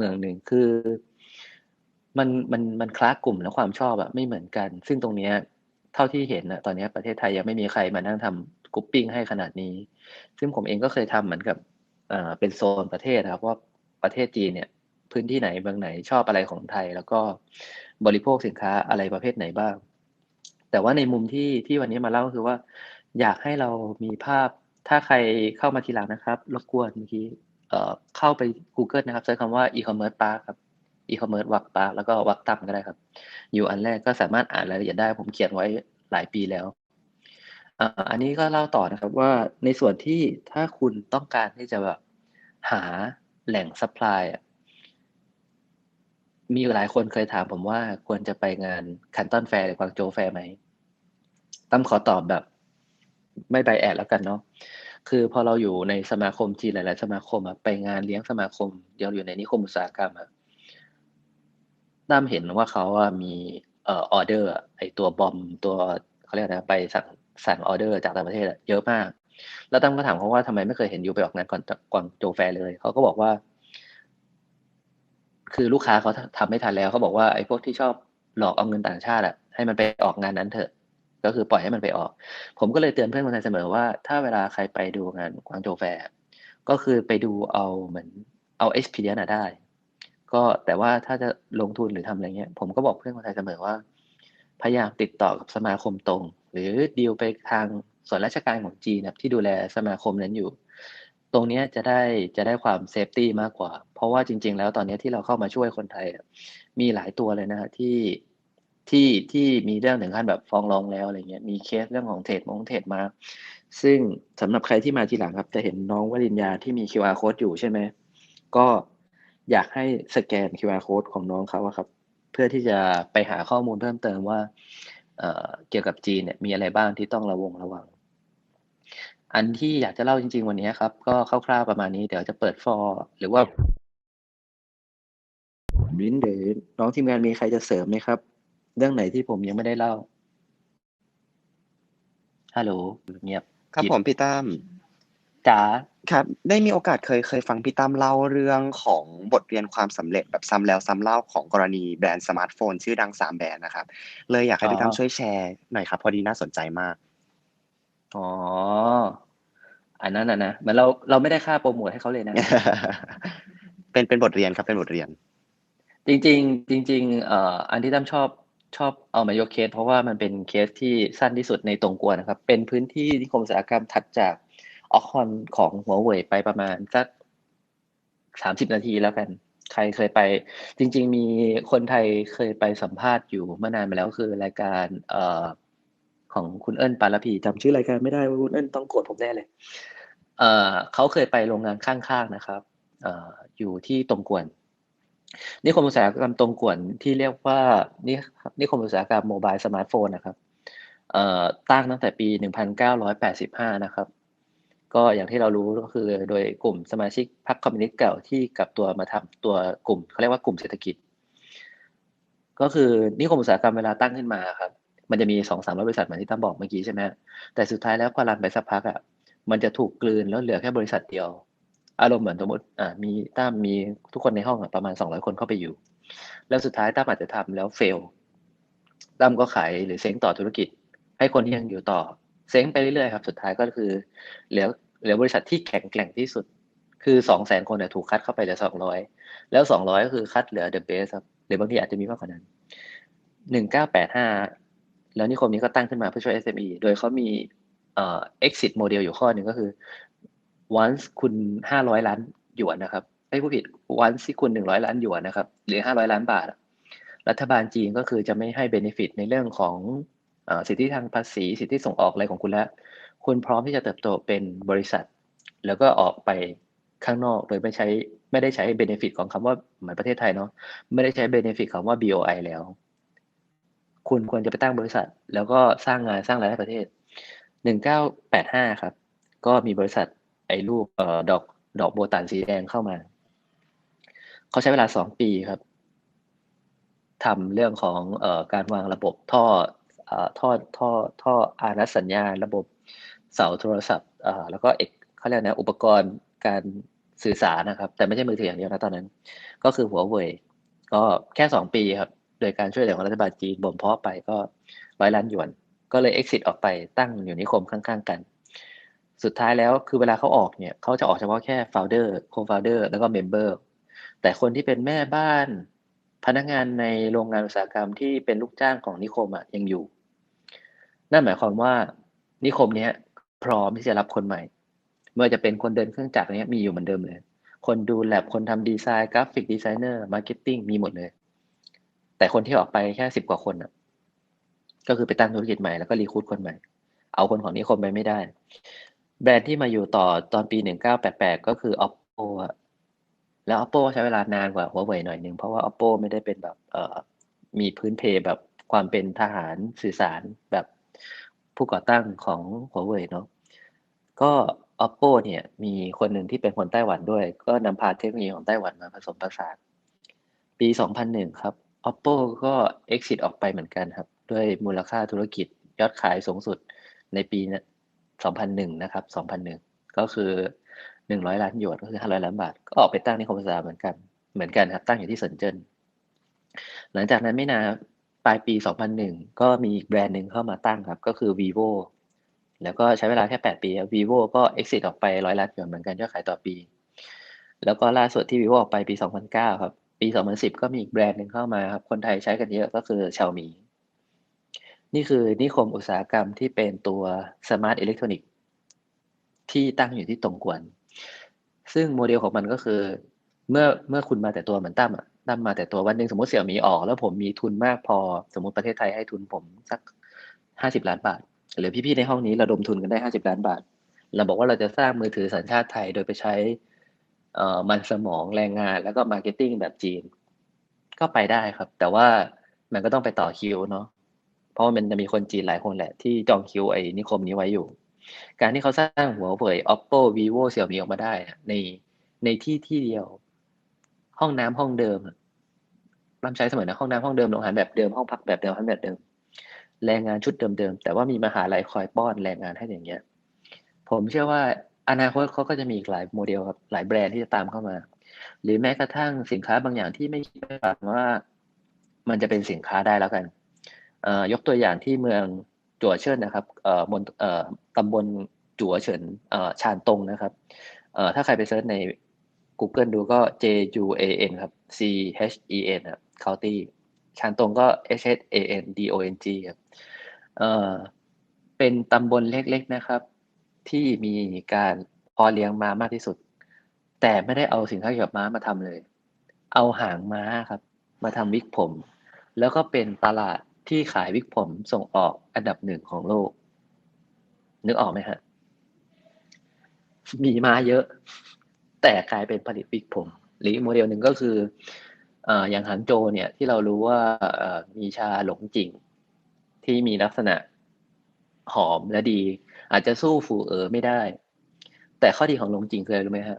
เมืองหนึ่งคือ มันมันมันคลาสกลุ่มและความชอบอะไม่เหมือนกัน ซึ่งตรงเนี้ยเท่าที่เห็นอะตอนนี้ประเทศไทยยังไม่มีใครมานั่งทำกรุ๊ปปิ้งให้ขนาดนี้ ซึ่งผมเองก็เคยทำเหมือนกับอ่าเป็นโซนประเทศครับว่าประเทศจีนเนี่ย พื้นที่ไหนเมืองไหนชอบอะไรของไทย แล้วก็บริโภคสินค้าอะไรประเภทไหนบ้าง แต่ว่าในมุมที่ที่วันนี้มาเล่าก็คือว่า อยากให้เรามีภาพถ้าใครเข้ามาทีหลังนะครับ รบกวนเมื่อกี้ เข้าไป Google นะครับเซิร์ชคำว่า e-commerce park ครับ e-commerce วักปาร์แล้วก็วักตั้มก็ได้ครับ อยู่อันแรกก็สามารถอ่านรายละเอียดได้ ผมเขียนไว้หลายปีแล้วอันนี้ก็เล่าต่อนะครับว่าในส่วนที่ถ้าคุณต้องการที่จะแบบหาแหล่งซัพพลายมีหลายคนเคยถามผมว่าควรจะไปงานคันตันแฟร์หรือกวางโจแฟร์ไหมตั้มขอตอบแบบ ไม่ไปแอดแล้วกันเนาะ คือพอเราอยู่ในสมาคมจีนหลาย ๆ สมาคมอะไปงานเลี้ยงสมาคมเดียวอยู่ในนิคมอุตสาหกรรมอะตั้มเห็นว่าเขาอะมีเอ่อออเดอร์ไอตัวบอมตัวเขาเรียกนะไปสั่งสั่งออเดอร์จากต่างประเทศเยอะมาก แล้วตั้มก็ถามเขาว่าทำไมไม่เคยเห็นอยู่ไปออกงานก่อนกวางโจแฟเลย เขาก็บอกว่า คือลูกค้าเขาทำไม่ทันแล้วเขาบอกว่าไอ้พวกที่ชอบหลอกเอาเงินต่างชาติอะให้มันไปออกงานนั้นเถอะ ก็คือปล่อยให้มันไปออก ผมก็เลยเตือนเพื่อนคนไทยเสมอว่า ถ้าเวลาใครไปดูงานกวางโจแฟร์ก็คือไปดูเอาเหมือนเอา experience อะได้ ก็แต่ว่าถ้าจะลงทุนหรือทำอะไรเงี้ย ผมก็บอกเพื่อนคนไทยเสมอว่า พยายามติดต่อกับสมาคมตรง หรือดีลไปทางส่วนราชการของจีนที่ดูแลสมาคมนั้นอยู่ ตรงนี้จะได้จะได้ความเซฟตี้มากกว่า เพราะว่าจริง ๆ แล้วตอนนี้ที่เราเข้ามาช่วยคนไทย มีหลายตัวเลยนะฮะที่ ที่ที่มีเรื่องถึงขั้นแบบฟ้องร้องแล้วอะไรเงี้ยมีเคสเรื่องของเทรดมงเทรดมาซึ่งสำหรับใครที่มาทีหลังครับ จะเห็นน้องวริญญาที่มี QR code อยู่ใช่ไหมก็อยากให้สแกน QR code ของน้องเขาครับ เพื่อที่จะไปหาข้อมูลเพิ่มเติมว่าเเกี่ยวกับจีนเนี่ยมีอะไรบ้างที่ต้องระวงระวัง อันที่อยากจะเล่าจริง ๆ วันนี้ครับ ก็คร่าวๆประมาณนี้เดี๋ยวจะเปิดฟอร์หรือว่าบินเดน้องทีมงานมีใครจะเสริมไหมครับ เรื่องไหนที่ผมยังไม่ได้เล่า ฮัลโหลเงียบครับหยิบผมพี่ตั้มจ๋าครับ ได้มีโอกาสเคยเคยฟังพี่ตั้มเล่าเรื่องของบทเรียนความสำเร็จแบบซ้ำแล้วซ้ำเล่าของกรณีแบรนด์สมาร์ทโฟน ชื่อดังสามแบรนด์นะครับ เลยอยากให้อ๋อพี่ตั้มช่วยแชร์หน่อยครับ พอดีน่าสนใจมาก อ๋อ อันนั้นนะนะเหมือนเราเราไม่ได้ค่าโปรโมทให้เขาเลยนะ เป็นเป็นบทเรียนครับเป็นบทเรียน จริง ๆ จริง ๆ เอ่ออันที่ตั้มชอบ ชอบเอามายกเคส เพราะว่ามันเป็นเคสที่สั้นที่สุดในตรงกวนนะครับ เป็นพื้นที่นิคมอุตสาหกรรมถัดจากออคอนของหัวเว่ยไปประมาณสักสามสิบนาทีแล้วกัน ใครเคยไป จริง ๆ มีคนไทยเคยไปสัมภาษณ์อยู่เมื่อนานมาแล้วคือรายการเอ่อของคุณเอิญปาลพีจำชื่อรายการไม่ได้ว่าคุณเอิญต้องโกรธผมแน่เลยเอ่อเขาเคยไปโรงงานข้างๆนะครับ เอ่ออยู่ที่ตรงกวน นิคมอุตสาหกรรมตรงกวนที่เรียกว่านินิคมอุตสาหกรรมโมบายสมาร์ทโฟนนะครับเอ่อตั้งตั้งแต่ปี 1985 นะครับ ก็อย่างที่เรารู้ก็คือโดยกลุ่มสมาชิกพรรคคอมมิวนิสต์เก่าที่กลับตัวมาทำตัวกลุ่มเขาเรียกว่ากลุ่มเศรษฐกิจ ก็คือนิคมอุตสาหกรรมเวลาตั้งขึ้นมาครับ มันจะมีสองสามบริษัทเหมือนที่ตั้มบอกเมื่อกี้ใช่ไหมแต่สุดท้ายแล้วพอรันไปสักพักอะมันจะถูกกลืนแล้วเหลือแค่บริษัทเดียว อารมณ์เหมือนสมมติอ่ามีตั้มมีทุกคนในห้องอะประมาณสองร้อยคนเข้าไปอยู่ แล้วสุดท้ายตั้มอาจจะทำแล้วเฟลตั้มก็ขายหรือเซ้งต่อธุรกิจ ให้คนที่ยังอยู่ต่อเซ้งไปเรื่อยๆครับ สุดท้ายก็คือเหลือเหลือบริษัทที่แข็งแกร่งที่สุด คือสองแสนคนเนี่ยถูกคัดเข้าไปเหลือสองร้อยแล้วสองร้อยก็คือคัดเหลือ the best ครับหรือบางทีอาจจะมีมากกว่านั้นหนึ่งเก้าแปดห้าแล้วนิคมนี้ก็ตั้งขึ้นมาเพื่อช่วย SME โดยเขามีเอ่อ exit model อยู่ข้อหนึ่งก็คือ once คุณห้าร้อยล้านหยวนนะครับไม่ผู้ผิด once ที่คุณหนึ่งร้อยล้านหยวนนะครับหรือห้าร้อยล้านบาท รัฐบาลจีนก็คือจะไม่ให้ benefit ในเรื่องของอสิทธิทางภาษี สิทธิส่งออกอะไรของคุณแล้ว คุณพร้อมที่จะเติบโตเป็นบริษัท แล้วก็ออกไปข้างนอกโดยไม่ใช้ไม่ได้ใช้ benefit ของคำว่าเหมือนประเทศไทยเนาะไม่ได้ใช้ benefit คำว่า BOI แล้ว คุณควรจะไปตั้งบริษัท แล้วก็สร้างงานสร้างรายได้ประเทศหนึ่งเก้าแปดห้าครับ ก็มีบริษัท ไอ้รูปเอ่อดอกดอกโบตันสีแดงเข้ามา เขาใช้เวลาสองปีครับทำเรื่องของเอ่อการวางระบบท่อเอ่อท่อท่อท่ออานัสสัญญา ระบบเสาโทรศัพท์เอ่อแล้วก็เอกเขาเรียกนะอุปกรณ์การสื่อสารนะครับ แต่ไม่ใช่มือถืออย่างเดียวนะตอนนั้น ก็คือหัวเว่ยก็แค่สองปีครับ โดยการช่วยเหลือของรัฐบาลจีนบ่มเพาะไปก็ร้อยล้านหยวน ก็เลย exit ออกไปตั้งอยู่นิคมข้าง ๆ กัน สุดท้ายแล้วคือเวลาเขาออกเนี่ยเขาจะออกเฉพาะแค่ founder co-founder แล้วก็ member แต่คนที่เป็นแม่บ้าน พนักงานในโรงงานอุตสาหกรรมที่เป็นลูกจ้างของนิคมอะยังอยู่ นั่นหมายความว่านิคมเนี้ยพร้อมที่จะรับคนใหม่ เมื่อจะเป็นคนเดินเครื่องจักรเนี้ยมีอยู่เหมือนเดิมเลย คนดูแลบคนทำดีไซน์กราฟิกดีไซเนอร์มาร์เก็ตติ้งมีหมดเลย แต่คนที่ออกไปแค่สิบกว่าคนอะก็คือไปตั้งธุรกิจใหม่แล้วก็รีคูดคนใหม่ เอาคนของนิคมไปไม่ได้ แบรนด์ที่มาอยู่ต่อตอนปีหนึ่งเก้าแปดแปดก็คือ oppo อะแล้ว oppo ใช้เวลานานกว่าหัวเว่ยหน่อยหนึ่งเพราะว่า oppo ไม่ได้เป็นแบบเอ่อมีพื้นเพแบบความเป็นทหารสื่อสารแบบผู้ก่อตั้งของหัวเว่ยเนาะก็ oppo เนี่ยมีคนหนึ่งที่เป็นคนไต้หวันด้วย ก็นำพาเทคโนโลยีของไต้หวันมาผสมผสานปี 2001 ครับ oppo ก็ exit ออกไปเหมือนกันครับ ด้วยมูลค่าธุรกิจยอดขายสูงสุดในปี 2001 นะครับ 2001 ก็คือ 100 ล้านหยวนก็คือ 500 ล้านบาท ก็ออกไปตั้งในคอมพิวเตอร์เหมือนกัน เหมือนกันครับ ตั้งอยู่ที่เซินเจิ้น หลังจากนั้นไม่นานปลายปี 2001 ก็มีอีกแบรนด์หนึ่งเข้ามาตั้งครับ ก็คือ vivo แล้วก็ใช้เวลาแค่ 8 ปี vivo ก็ exit ออกไป 100 ล้านหยวนเหมือนกันยอดขายต่อปี แล้วก็ล่าสุดที่ vivo ออกไปปี 2009 ครับ ปี 2010 ก็มีอีกแบรนด์หนึ่งเข้ามาครับ คนไทยใช้กันเยอะก็คือ Xiaomi นี่คือนิคมอุตสาหกรรมที่เป็นตัวสมาร์ทอิเล็กทรอนิกส์ที่ตั้งอยู่ที่ตรงกวน ซึ่งโมเดลของมันก็คือ เมื่อเมื่อคุณมาแต่ตัวเหมือนตั้มอะตั้มมาแต่ตัววันหนึ่งสมมติเสี่ยมีออก แล้วผมมีทุนมากพอสมมติประเทศไทยให้ทุนผมสักห้าสิบล้านบาท หรือพี่ๆในห้องนี้ระดมทุนกันได้ห้าสิบล้านบาท เราบอกว่าเราจะสร้างมือถือสัญชาติไทยโดยไปใช้เอ่อมันสมองแรงงาน แล้วก็มาร์เก็ตติ้งแบบจีน ก็ไปได้ครับ แต่ว่ามันก็ต้องไปต่อคิวเนาะ เพราะว่ามันจะมีคนจีนหลายคนแหละ ที่จองคิวไอ้นิคมนี้ไว้อยู่ การที่เขาสร้างหัวเว่ย oppo vivo xiaomi ออกมาได้ในในที่ที่เดียว ห้องน้ำห้องเดิมรำใช้เสมอนะห้องน้ำห้องเดิมโรงอาหารแบบเดิมห้องพักแบบเดิมห้องแบบเดิม แรงงานชุดเดิมๆแต่ว่ามีมหาลัยคอยป้อนแรงงานให้อย่างเงี้ย ผมเชื่อว่าอนาคตเขาก็จะมีอีกหลายโมเดลครับหลายแบรนด์ที่จะตามเข้ามา หรือแม้กระทั่งสินค้าบางอย่างที่ไม่คิดไม่ฝันว่า มันจะเป็นสินค้าได้แล้วกัน ยกตัวอย่างที่เมืองจั่วเฉินนะครับมณตำบลจั่วเฉินชานตงนะครับถ้าใครไปเซิร์ชใน Google ดูก็ J U A N ครับ C H E N ครับ County ชานตงก็ H H A N D O N G ครับเอ่อเป็นตำบลเล็กๆนะครับ ที่มีการพอเลี้ยงม้ามากที่สุด แต่ไม่ได้เอาสินค้าเกี่ยวกับม้ามาทำเลย เอาหางม้าครับ มาทำวิกผม แล้วก็เป็นตลาด ที่ขายวิกผมส่งออกอันดับหนึ่งของโลก นึกออกไหมฮะ มีมาเยอะ แต่กลายเป็นผลิตวิกผม หรือโมเดลหนึ่งก็คืออย่างหันโจเนี่ยที่เรารู้ว่ามีชาหลงจริง ที่มีลักษณะหอมและดี อาจจะสู้ฟูเออไม่ได้ แต่ข้อดีของหลงจริงคืออะไรรู้ไหมฮะ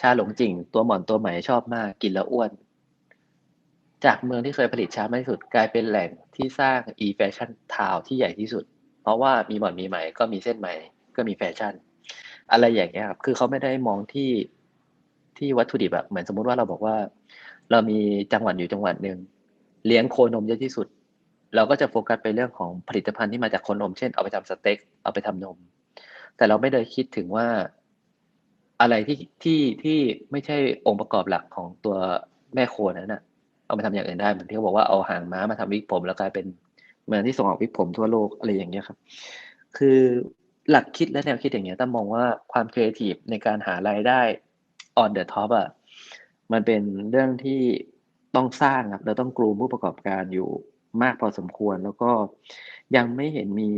ชาหลงจริง ตัวหมอนตัวใหม่ชอบมากกินแล้วอ้วน จากเมืองที่เคยผลิตช้ามากที่สุด กลายเป็นแหล่งที่สร้าง e fashion town ที่ใหญ่ที่สุด เพราะว่ามีบ่อนมีใหม่ก็มีเส้นใหม่ ก็มีแฟชั่น อะไรอย่างเงี้ยครับคือเขาไม่ได้มองที่ที่วัตถุดิบแบบเหมือนสมมุติว่าเราบอกว่า เรามีจังหวัดอยู่จังหวัดหนึ่งเลี้ยงโคนมเยอะที่สุด เราก็จะโฟกัสไปเรื่องของผลิตภัณฑ์ที่มาจากโคนม เช่นเอาไปทำสเต็กเอาไปทำนม แต่เราไม่ได้คิดถึงว่าอะไรที่ที่ที่ไม่ใช่องค์ประกอบหลักของตัวแม่โคนั้นนะ เอาไปทำอย่างอื่นได้เหมือนที่เขาบอกว่าเอาหางม้ามาทำวิกผม แล้วกลายเป็นเมืองที่ส่งออกวิกผมทั่วโลกอะไรอย่างเงี้ยครับ คือหลักคิดและแนวคิดอย่างเงี้ยต้องมองว่าความครีเอทีฟในการหารายได้ on the top อะมันเป็นเรื่องที่ต้องสร้างครับ เราต้องกลูมผู้ประกอบการอยู่มากพอสมควร แล้วก็ยังไม่เห็นมี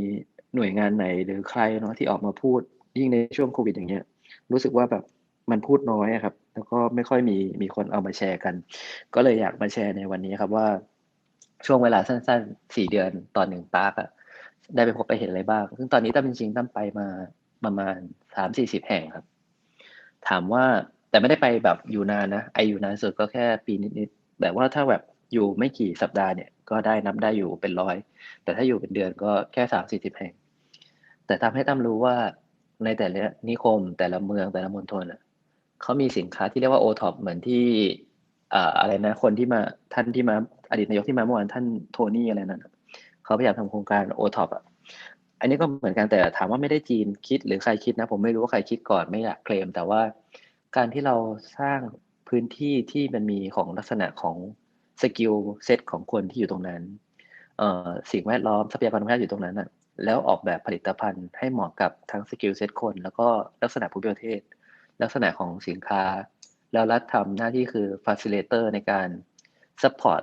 หน่วยงานไหนหรือใครเนาะที่ออกมาพูดยิ่งในช่วงโควิดอย่างเงี้ย รู้สึกว่าแบบมันพูดน้อยครับ แล้วก็ไม่ค่อยมีมีคนเอามาแชร์กัน ก็เลยอยากมาแชร์ในวันนี้ครับว่าช่วงเวลาสั้นๆสี่เดือนตอนหนึ่งปาร์กอะได้ไปพบไปเห็นอะไรบ้าง ซึ่งตอนนี้ตั้มจริงๆตั้มไปมาประมาณสามสี่สิบแห่งครับ ถามว่าแต่ไม่ได้ไปแบบอยู่นานนะไออยู่นานสุดก็แค่ปีนิดๆแต่ว่าถ้าแบบอยู่ไม่กี่สัปดาห์เนี่ย ก็ได้นับได้อยู่เป็นร้อย แต่ถ้าอยู่เป็นเดือนก็แค่สามสี่สิบแห่ง แต่ทำให้ตั้มรู้ว่าในแต่ละนิคมแต่ละเมืองแต่ละมณฑลอะ เขามีสินค้าที่เรียกว่า OTOP เหมือนที่อ่าอะไรนะ คนที่มาท่านที่มาอดีตนายกที่มาเมื่อวานท่านโทนี่อะไรนั่นเขาพยายามทำโครงการ OTOP อะอันนี้ก็เหมือนกันแต่ถามว่าไม่ได้จีนคิดหรือใครคิดนะ ผมไม่รู้ว่าใครคิดก่อนไม่อยากเคลม แต่ว่าการที่เราสร้างพื้นที่ที่มันมีของลักษณะของสกิลเซตของคนที่อยู่ตรงนั้นเอ่อสิ่งแวดล้อมทรัพยากรธรรมชาติอยู่ตรงนั้นอะแล้วออกแบบผลิตภัณฑ์ให้เหมาะกับทั้งสกิลเซตคน แล้วก็ลักษณะภูมิประเทศ ลักษณะของสินค้า แล้วรัฐทำหน้าที่คือ facilitator ในการ support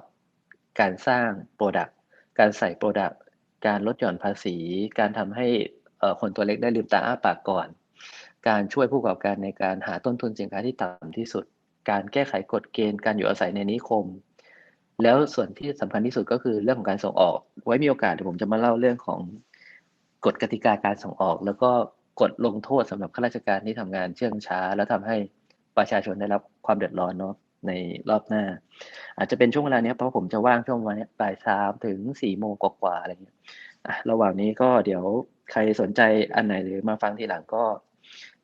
การสร้าง product การใส่ product การลดหย่อนภาษี การทำให้คนตัวเล็กได้ลืมตาอ้าปากก่อน การช่วยผู้ประกอบการในการหาต้นทุนสินค้าที่ต่ำที่สุด การแก้ไขกฎเกณฑ์การอยู่อาศัยในนิคม แล้วส่วนที่สำคัญที่สุดก็คือเรื่องของการส่งออก ไว้มีโอกาสเดี๋ยวผมจะมาเล่าเรื่องของกฎกติกาการส่งออก แล้วก็ กฎลงโทษสำหรับข้าราชการที่ทำงานเชื่องช้า แล้วทำให้ประชาชนได้รับความเดือดร้อนเนาะในรอบหน้า อาจจะเป็นช่วงเวลานี้เพราะผมจะว่างช่วงวันนี้บ่ายสามถึงสี่โมงกว่าๆอะไรเงี้ยระหว่างนี้ก็เดี๋ยวใครสนใจอันไหนหรือมาฟังทีหลังก็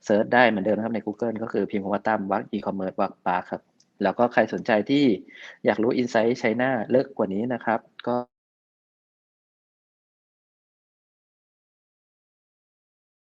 เซิร์ชได้เหมือนเดิมนะครับใน Google ก็คือพิมพ์คำว่าตั้มวักอีคอมเมิร์ซวักปาร์ครับ แล้วก็ใครสนใจที่อยากรู้อินไซต์ใช้หน้าเลิกกว่านี้นะครับ ก็